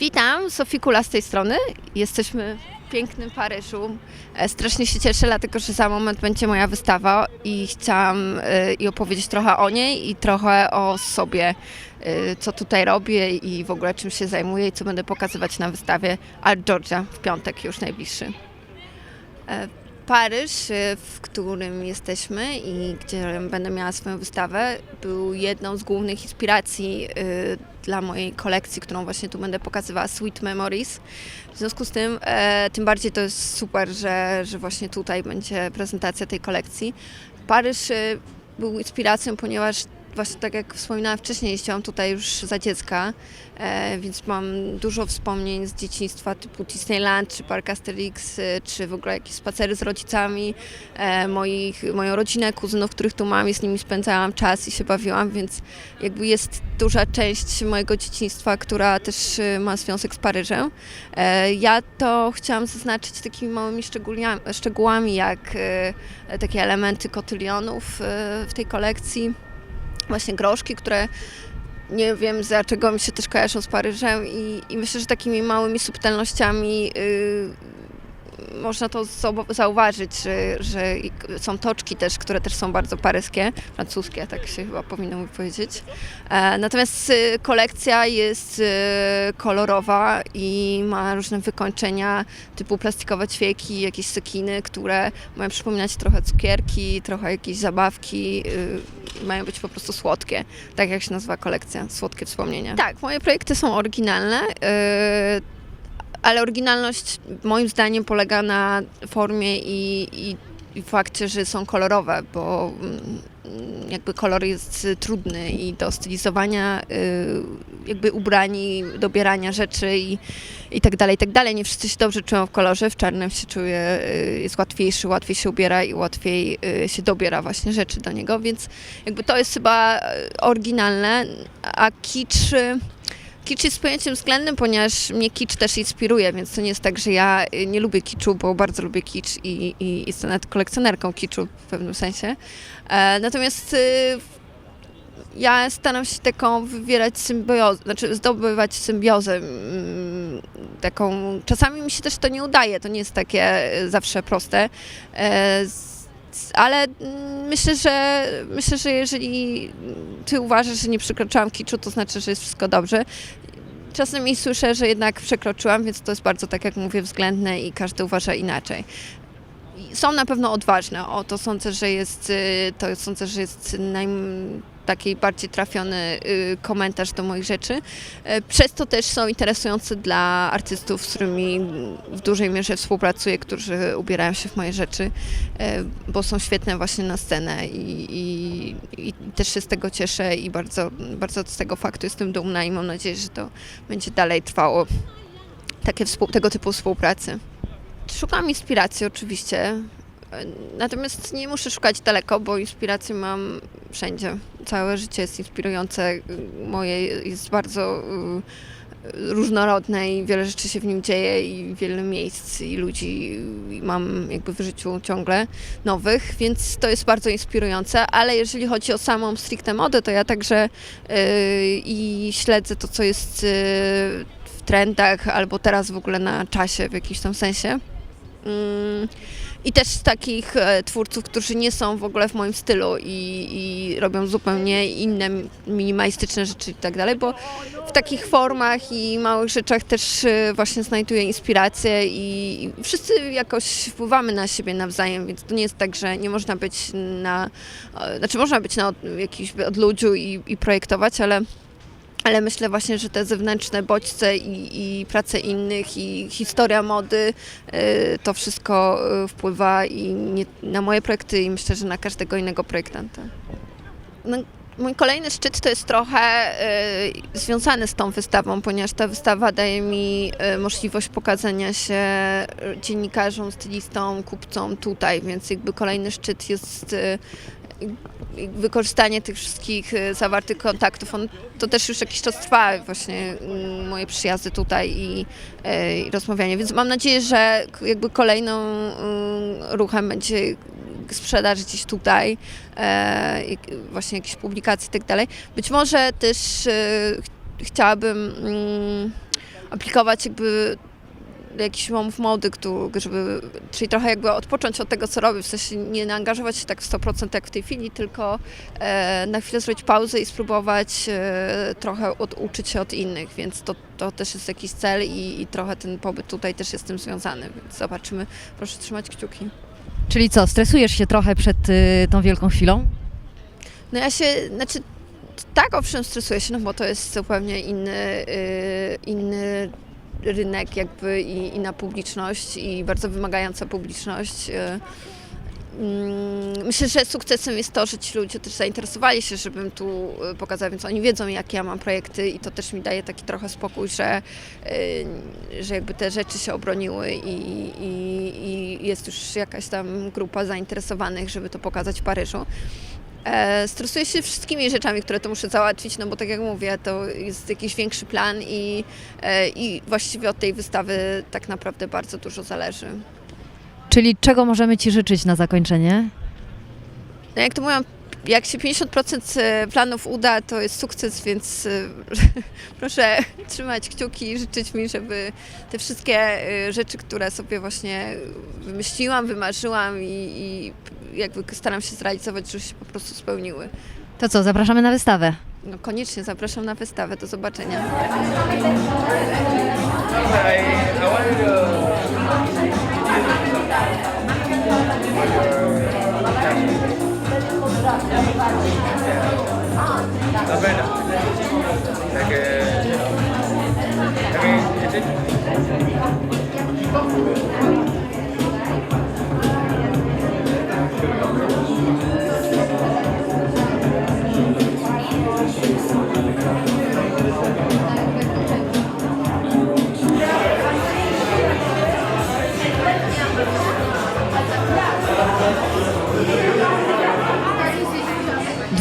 Witam, Sofii Kula z tej strony. Jesteśmy w pięknym Paryżu. E, Strasznie się cieszę, dlatego że za moment będzie moja wystawa i chciałam e, i opowiedzieć trochę o niej i trochę o sobie, e, co tutaj robię i w ogóle czym się zajmuję i co będę pokazywać na wystawie Art Georgia w piątek już najbliższy. Paryż, e, w którym jesteśmy i gdzie będę miała swoją wystawę, był jedną z głównych inspiracji e, dla mojej kolekcji, którą właśnie tu będę pokazywała, Sweet Memories. W związku z tym, e, tym bardziej to jest super, że, że właśnie tutaj będzie prezentacja tej kolekcji. Paryż e, był inspiracją, ponieważ właśnie tak jak wspominałam wcześniej, jeździłam tutaj już za dziecka, e, więc mam dużo wspomnień z dzieciństwa typu Disneyland, czy Park Asterix, e, czy w ogóle jakieś spacery z rodzicami, e, moich, moją rodzinę, kuzynów, których tu mam i z nimi spędzałam czas i się bawiłam, więc jakby jest duża część mojego dzieciństwa, która też ma związek z Paryżem. Ja to chciałam zaznaczyć takimi małymi szczegółami, jak takie elementy kotylionów w tej kolekcji, właśnie groszki, które nie wiem dlaczego mi się też kojarzą z Paryżem i, i myślę, że takimi małymi subtelnościami y, można to zauważyć, że, że są toczki też, które też są bardzo paryskie, francuskie, tak się chyba powinno powiedzieć. E, natomiast y, kolekcja jest y, kolorowa i ma różne wykończenia typu plastikowe ćwieki, jakieś sekiny, które mają przypominać trochę cukierki, trochę jakieś zabawki, y, mają być po prostu słodkie, tak jak się nazywa kolekcja, słodkie wspomnienia. Tak, moje projekty są oryginalne, ale oryginalność moim zdaniem polega na formie i, i, fakcie, że są kolorowe, bo mm, jakby kolor jest trudny i do stylizowania y, jakby ubrań, i dobierania rzeczy i, i tak dalej, i tak dalej. Nie wszyscy się dobrze czują w kolorze, w czarnym się czuje, y, jest łatwiejszy, łatwiej się ubiera i łatwiej y, się dobiera właśnie rzeczy do niego, więc jakby to jest chyba oryginalne, a kicz... Kicz jest pojęciem względnym, ponieważ mnie kicz też inspiruje, więc to nie jest tak, że ja y, nie lubię kiczu, bo bardzo lubię kicz i, i jestem nawet kolekcjonerką kiczu w pewnym sensie. E, natomiast y, ja staram się taką wywierać symbiozę, znaczy zdobywać symbiozę mm, taką, czasami mi się też to nie udaje, to nie jest takie y, zawsze proste, e, ale myślę, że myślę, że jeżeli ty uważasz, że nie przekroczyłam kiczu, to znaczy, że jest wszystko dobrze. Czasami słyszę, że jednak przekroczyłam, więc to jest bardzo, tak jak mówię, względne i każdy uważa inaczej. Są na pewno odważne, o to sądzę, że jest, y, to sądzę, że jest naj, taki bardziej trafiony y, komentarz do moich rzeczy. E, Przez to też są interesujące dla artystów, z którymi w dużej mierze współpracuję, którzy ubierają się w moje rzeczy, e, bo są świetne właśnie na scenę i, i, i też się z tego cieszę i bardzo, bardzo z tego faktu jestem dumna i mam nadzieję, że to będzie dalej trwało, takie tego typu współpracy. Szukam inspiracji oczywiście, e, natomiast nie muszę szukać daleko, bo inspiracji mam wszędzie. Całe życie jest inspirujące, y, moje jest bardzo y, różnorodne i wiele rzeczy się w nim dzieje i wiele miejsc i ludzi y, mam jakby w życiu ciągle nowych, więc to jest bardzo inspirujące, ale jeżeli chodzi o samą stricte modę, to ja także y, i śledzę to, co jest y, w trendach albo teraz w ogóle na czasie w jakimś tam sensie. Mm, I też takich e, twórców, którzy nie są w ogóle w moim stylu i, i robią zupełnie inne minimalistyczne rzeczy i tak dalej, bo w takich formach i małych rzeczach też e, właśnie znajduję inspirację i wszyscy jakoś wpływamy na siebie nawzajem, więc to nie jest tak, że nie można być na, e, znaczy można być na jakimś odludziu i, i projektować, ale ale myślę właśnie, że te zewnętrzne bodźce i, i prace innych i historia mody, y, to wszystko y, wpływa i nie, na moje projekty i myślę, że na każdego innego projektanta. No, mój kolejny szczyt to jest trochę y, związany z tą wystawą, ponieważ ta wystawa daje mi y, możliwość pokazania się y, dziennikarzom, stylistom, kupcom tutaj, więc jakby kolejny szczyt jest y, wykorzystanie tych wszystkich y, zawartych kontaktów, on, to też już jakiś czas trwa właśnie mm, moje przyjazdy tutaj i, y, i rozmawianie, więc mam nadzieję, że jakby kolejną y, ruchem będzie sprzedaż gdzieś tutaj, jak- właśnie jakieś publikacje i tak dalej. Być może też y, ch- chciałabym mm, aplikować jakby jakiś move mody, który, żeby, czyli trochę jakby odpocząć od tego, co robię, w sensie nie angażować się tak w 100% jak w tej chwili, tylko e, na chwilę zrobić pauzę i spróbować e, trochę oduczyć się od innych, więc to, to też jest jakiś cel i, i trochę ten pobyt tutaj też jest z tym związany, więc zobaczymy. Proszę trzymać kciuki. Czyli co, stresujesz się trochę przed y, tą wielką chwilą? No ja się, znaczy tak owszem stresuję się, no bo to jest zupełnie inny, y, inny rynek jakby i inna publiczność i bardzo wymagająca publiczność. y. Mm, Myślę, że sukcesem jest to, że ci ludzie też zainteresowali się, żebym tu y, pokazała, więc oni wiedzą, jakie ja mam projekty i to też mi daje taki trochę spokój, że, y, że jakby te rzeczy się obroniły i, i, i jest już jakaś tam grupa zainteresowanych, żeby to pokazać w Paryżu. E, stresuję się wszystkimi rzeczami, które to muszę załatwić, no bo tak jak mówię, to jest jakiś większy plan i, e, i właściwie od tej wystawy tak naprawdę bardzo dużo zależy. Czyli czego możemy Ci życzyć na zakończenie? No jak to mówią, jak się 50% planów uda, to jest sukces, więc e, proszę trzymać kciuki i życzyć mi, żeby te wszystkie e, rzeczy, które sobie właśnie wymyśliłam, wymarzyłam i, i jakby staram się zrealizować, żeby się po prostu spełniły. To co, zapraszamy na wystawę. No koniecznie zapraszam na wystawę. Do zobaczenia. Yy,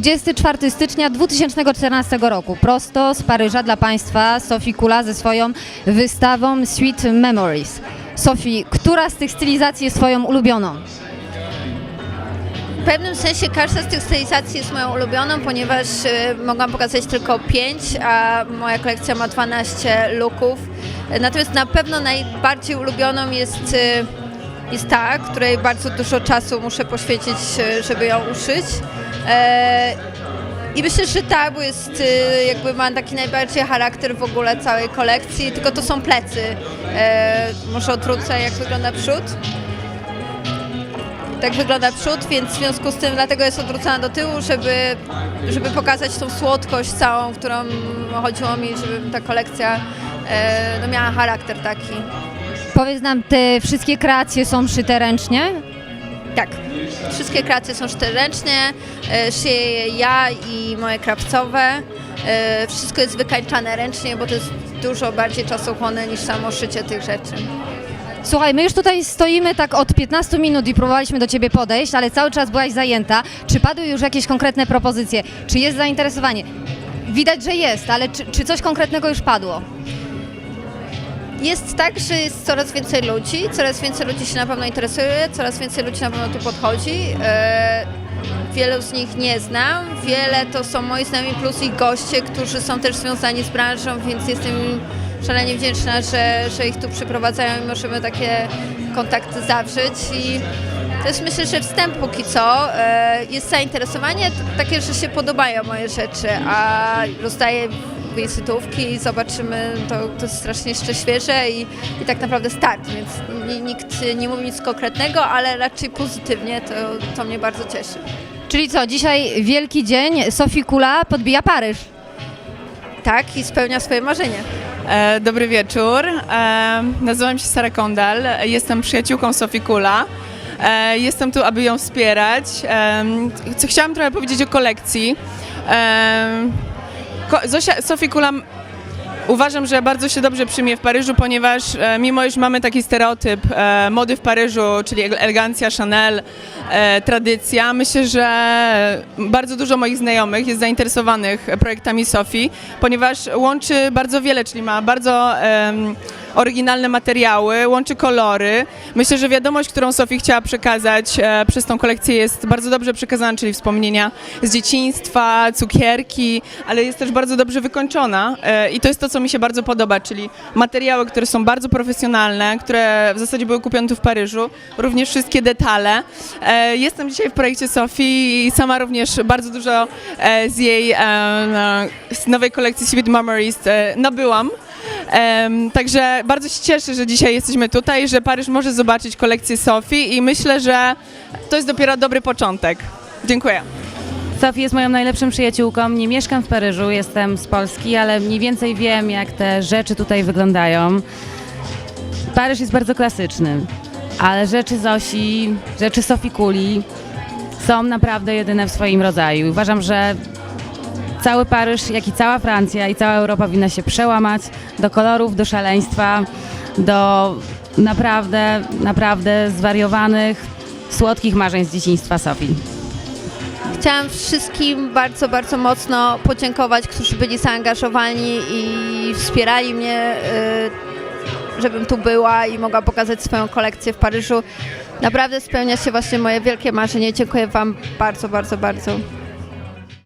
24 stycznia 2014 roku, prosto z Paryża dla Państwa Sophie Kula ze swoją wystawą Sweet Memories. Sophie, która z tych stylizacji jest Twoją ulubioną? W pewnym sensie każda z tych stylizacji jest moją ulubioną, ponieważ y, mogłam pokazać tylko 5, a moja kolekcja ma 12 looków. Natomiast na pewno najbardziej ulubioną jest, y, jest ta, której bardzo dużo czasu muszę poświęcić, y, żeby ją uszyć. E, I myślę, że ta, bo jest y, jakby ma taki najbardziej charakter w ogóle całej kolekcji, tylko to są plecy. E, Może odwrócę, jak wygląda przód tak wygląda przód, więc w związku z tym dlatego jest odwrócona do tyłu, żeby, żeby pokazać tą słodkość całą, którą chodziło mi, żeby ta kolekcja e, no, miała charakter taki. Powiedz nam, te wszystkie kreacje są szyte ręcznie? Tak. Wszystkie kreacje są czteroręcznie, e, szyję je ja i moje krawcowe. E, wszystko jest wykańczane ręcznie, bo to jest dużo bardziej czasochłonne niż samo szycie tych rzeczy. Słuchaj, my już tutaj stoimy tak od 15 minut i próbowaliśmy do Ciebie podejść, ale cały czas byłaś zajęta. Czy padły już jakieś konkretne propozycje? Czy jest zainteresowanie? Widać, że jest, ale czy, czy coś konkretnego już padło? Jest tak, że jest coraz więcej ludzi, coraz więcej ludzi się na pewno interesuje, coraz więcej ludzi na pewno tu podchodzi. E, wielu z nich nie znam, wiele to są moi znajomi plus ich goście, którzy są też związani z branżą, więc jestem im szalenie wdzięczna, że, że ich tu przyprowadzają i możemy takie kontakty zawrzeć. I to jest myślę, że wstęp póki co. E, jest zainteresowanie takie, że się podobają moje rzeczy, a rozdaję wizytówki, zobaczymy, to, to jest strasznie jeszcze świeże i, i tak naprawdę start, więc ni- nikt nie mówi nic konkretnego, ale raczej pozytywnie, to, to mnie bardzo cieszy. Czyli co, dzisiaj wielki dzień, Sofii Kula podbija Paryż. Tak, i spełnia swoje marzenie. E, Dobry wieczór. E, Nazywam się Sara Kondal. Jestem przyjaciółką Sofii Kula. E, Jestem tu, aby ją wspierać. E, Co chciałam trochę powiedzieć o kolekcji. E, Zosia, Sofii Kula m- uważam, że bardzo się dobrze przyjmie w Paryżu, ponieważ e, mimo iż mamy taki stereotyp e, mody w Paryżu, czyli ele- elegancja, Chanel, e, tradycja, myślę, że bardzo dużo moich znajomych jest zainteresowanych projektami Sofii, ponieważ łączy bardzo wiele, czyli ma bardzo em, oryginalne materiały, łączy kolory. Myślę, że wiadomość, którą Sofii chciała przekazać e, przez tą kolekcję jest bardzo dobrze przekazana, czyli wspomnienia z dzieciństwa, cukierki, ale jest też bardzo dobrze wykończona e, i to jest to, co mi się bardzo podoba, czyli materiały, które są bardzo profesjonalne, które w zasadzie były kupione tu w Paryżu, również wszystkie detale. E, Jestem dzisiaj w projekcie Sofii i sama również bardzo dużo z jej z nowej kolekcji Sweet Memories nabyłam. Także bardzo się cieszę, że dzisiaj jesteśmy tutaj, że Paryż może zobaczyć kolekcję Sofii i myślę, że to jest dopiero dobry początek. Dziękuję. Sofie jest moją najlepszą przyjaciółką. Nie mieszkam w Paryżu, jestem z Polski, ale mniej więcej wiem, jak te rzeczy tutaj wyglądają. Paryż jest bardzo klasyczny, ale rzeczy Zosi, rzeczy Sofii Kuli są naprawdę jedyne w swoim rodzaju. Uważam, że cały Paryż, jak i cała Francja i cała Europa powinna się przełamać do kolorów, do szaleństwa, do naprawdę, naprawdę zwariowanych, słodkich marzeń z dzieciństwa Sofii. Chciałam wszystkim bardzo, bardzo mocno podziękować, którzy byli zaangażowani i wspierali mnie, y, żebym tu była i mogła pokazać swoją kolekcję w Paryżu. Naprawdę spełnia się właśnie moje wielkie marzenie. Dziękuję Wam bardzo, bardzo, bardzo.